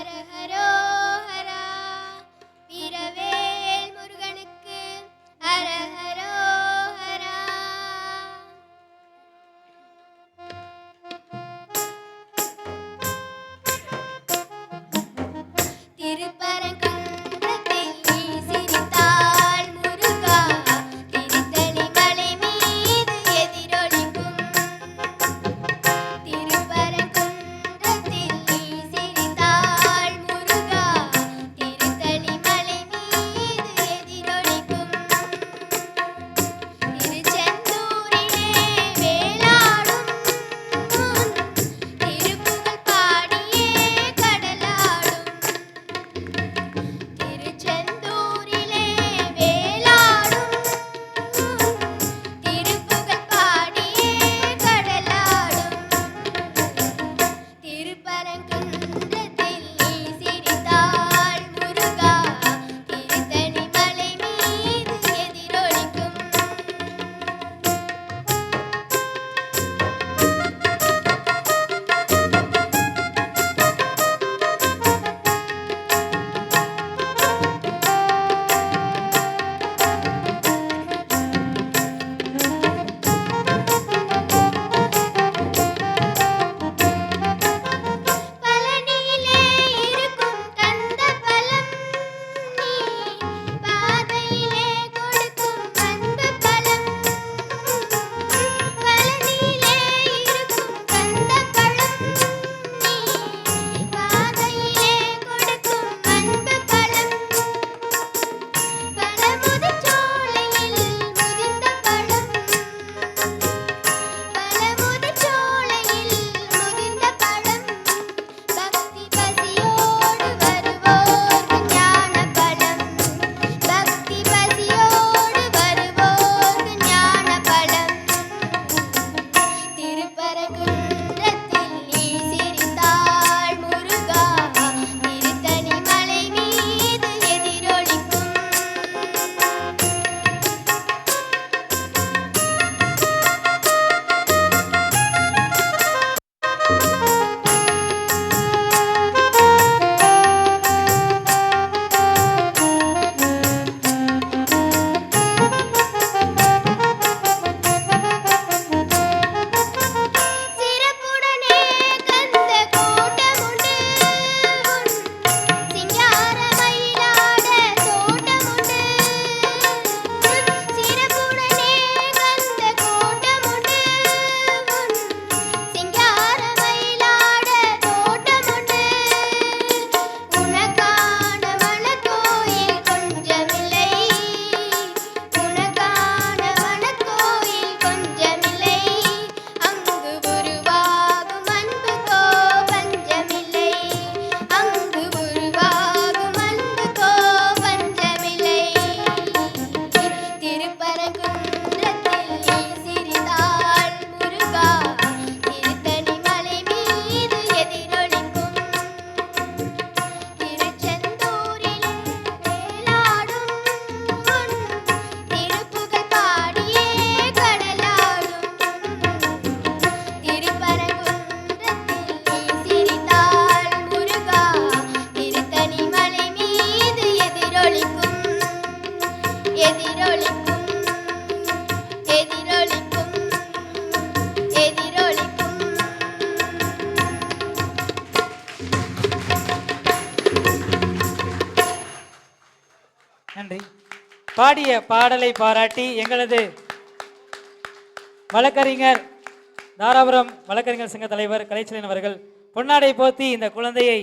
हर हर நன்றி பாடிய பாடலை பாராட்டி எங்களது வழக்கறிஞர் தாராபுரம் வழக்கறிஞர் சங்க தலைவர் கலைச்சலன் அவர்கள் பொன்னாடை போத்தி இந்த குழந்தையை